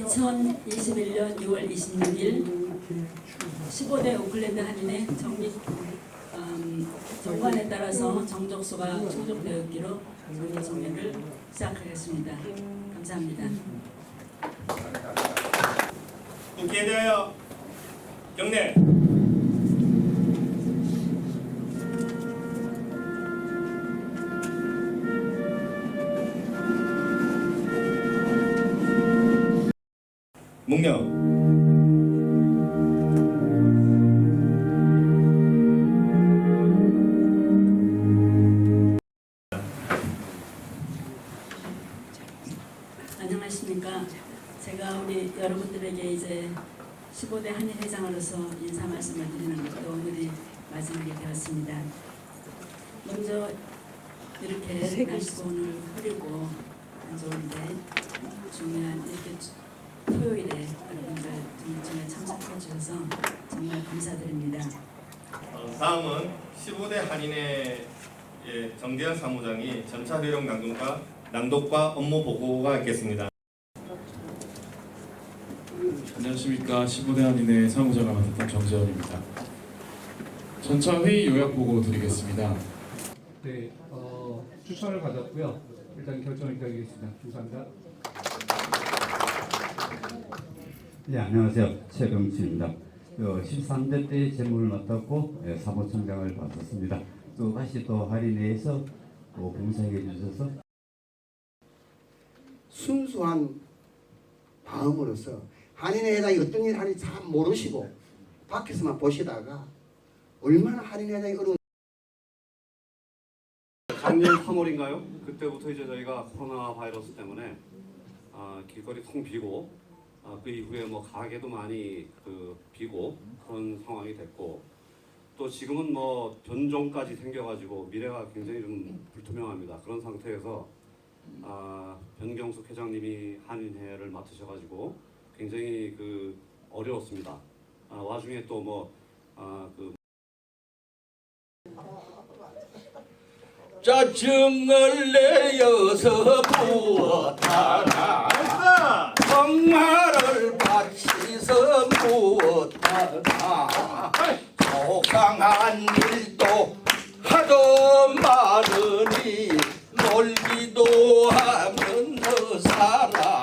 2021년 6월 26일 15대 오클랜드 한인의 정립 음, 정관에 따라서 정족수가 충족되었기로 정립 정례를 시작하겠습니다. 감사합니다. 국회에 대하여 경례 묵념 안녕하십니까. 제가 우리 여러분들에게 이제 15대 한인 회장으로서 인사 말씀을 드리는 것도 오늘이 마지막이 되었습니다. 먼저 이렇게 날씨가 오늘 흐리고 안 좋은데 중요한 이렇게 토요일에 여러분들 정청에 참석해 주셔서 정말 감사드립니다. 어, 다음은 15대 한인회 의 정대현 사무장이 전차 회령 낭독과 낭독과 업무 보고가 있겠습니다. 안녕하십니까 15대 한인의 사무장을 맡았던 정재현입니다. 전차 회의 요약 보고 드리겠습니다. 네, 어, 추천을 받았고요. 일단 결정을 기다리겠습니다. 감사합니다. 네, 안녕하세요. 최병수입니다. 13대 때 재무를 맡았고 예, 사무총장을 맡았습니다. 또 다시 또 할인회에서 또 봉사해 주셔서 순수한 마음으로서 한인회 회장이 어떤 일 하는지 잘 모르시고 밖에서만 보시다가 얼마나 한인회 회장이 어려운 작년 3월인가요? 그때부터 이제 저희가 코로나 바이러스 때문에 아, 길거리 텅 비고 아, 그 이후에 뭐 가게도 많이 그 비고 그런 상황이 됐고 또 지금은 뭐 변종까지 생겨가지고 미래가 굉장히 좀 불투명합니다. 그런 상태에서 아, 변경숙 회장님이 한인회를 맡으셔가지고 굉장히 그 어려웠습니다. 아, 와중에 또뭐 아, 그 짜증을 내어서 부었다나 정말을 바치서 부었다나. 속상한 일도 하도 많으니 놀기도 하면서 살아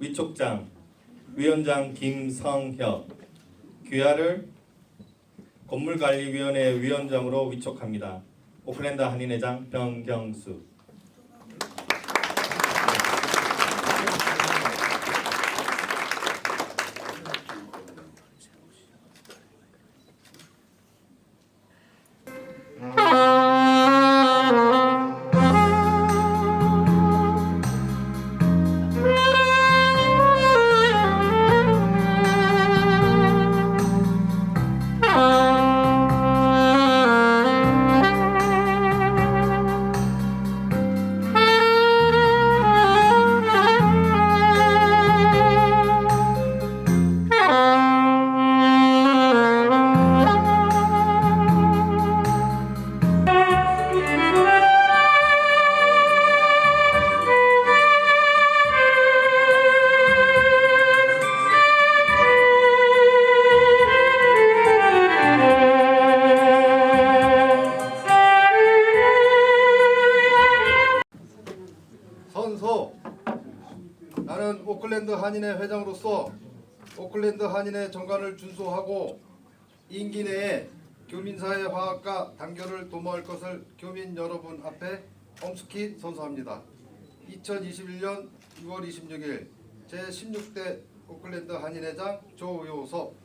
위촉장 위원장 김성혁 귀하를 건물관리위원회 위원장으로 위촉합니다. 오클랜드 한인회장 변경수 나는 오클랜드 한인회 회장으로서 오클랜드 한인회 정관을 준수하고 임기 내에 교민사회 화합과 단결을 도모할 것을 교민 여러분 앞에 엄숙히 선서합니다. 2021년 6월 26일 제16대 오클랜드 한인회장 조효섭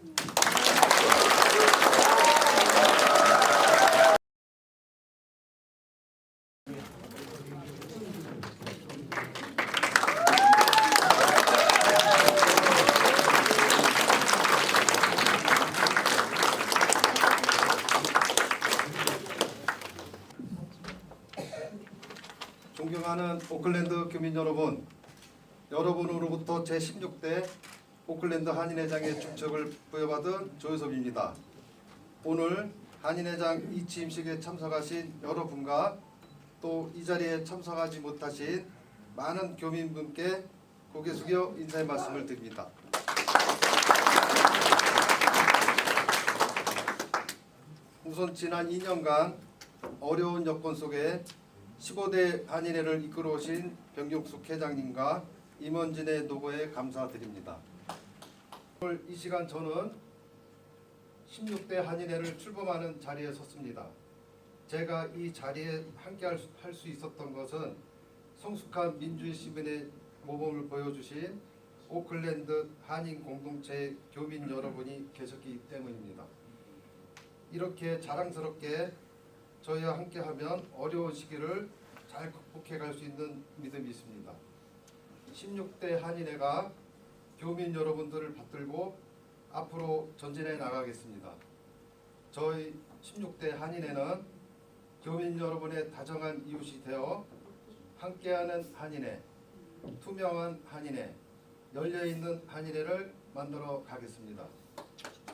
사랑하는 오클랜드 교민 여러분, 여러분으로부터 제16대 오클랜드 한인회장의 축척을 부여받은 조효섭입니다. 오늘 한인회장 이 취임식에 참석하신 여러분과 또 이 자리에 참석하지 못하신 많은 교민분께 고개 숙여 인사의 말씀을 드립니다. 우선 지난 2년간 어려운 여건 속에 15대 한인회를 이끌어오신 병경숙 회장님과 임원진의 노고에 감사드립니다. 오늘 이 시간 저는 16대 한인회를 출범하는 자리에 섰습니다. 제가 이 자리에 함께 할수 있었던 것은 성숙한 민주주의 시민의 모범을 보여주신 오클랜드 한인 공동체 교민 여러분이 계셨기 때문입니다. 이렇게 자랑스럽게 저희와 함께하면 어려운 시기를 잘 극복해 갈 수 있는 믿음이 있습니다. 16대 한인회가 교민 여러분들을 받들고 앞으로 전진해 나가겠습니다. 저희 16대 한인회는 교민 여러분의 다정한 이웃이 되어 함께하는 한인회, 투명한 한인회, 열려있는 한인회를 만들어 가겠습니다.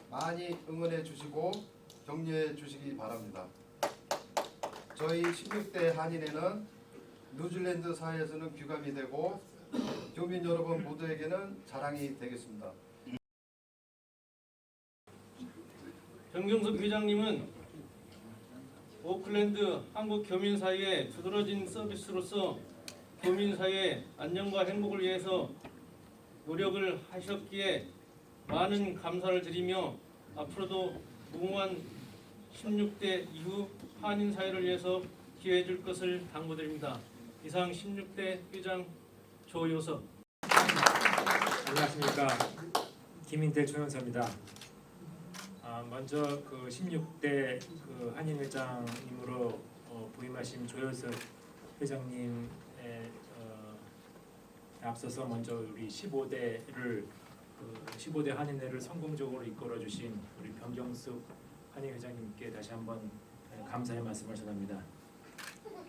많이 응원해 주시고 격려해 주시기 바랍니다. 저희 16대 한인회는 뉴질랜드 사회에서는 귀감이 되고 교민 여러분 모두에게는 자랑이 되겠습니다. 정경섭 회장님은 오클랜드 한국 교민 사회의 두드러진 서비스로서 교민 사회의 안녕과 행복을 위해서 노력을 하셨기에 많은 감사를 드리며 앞으로도 무궁한 16대 이후 한인 사회를 위해서 기여해 줄 것을 당부드립니다. 이상 16대 회장 조효섭 안녕하십니까 김인태 조연사입니다. 아, 먼저 그 16대 그 한인 회장님으로 어, 부임하신 조현석 회장님의 어, 앞서서 먼저 우리 15대를 그 15대 한인회를 성공적으로 이끌어 주신 우리 변경숙 한인 회장님께 다시 한번 에, 감사의 말씀을 전합니다.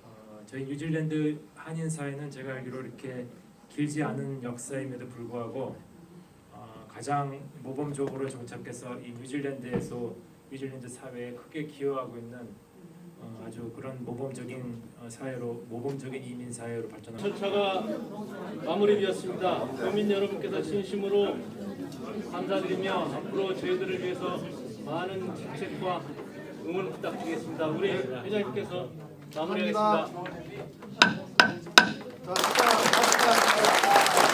어, 저희 뉴질랜드 한인 사회는 제가 알기로 이렇게 길지 않은 역사임에도 불구하고 어, 가장 모범적으로 정착해서 이 뉴질랜드에서 뉴질랜드 사회에 크게 기여하고 있는 어, 아주 그런 모범적인 어, 사회로 모범적인 이민 사회로 발전하고 절차가 마무리되었습니다. 교민 여러분께서 진심으로 감사드리며 앞으로 저희들을 위해서 많은 직책과 응원 부탁드리겠습니다. 우리 회장님께서 마무리하겠습니다. 감사합니다. 자, 수고하셨습니다.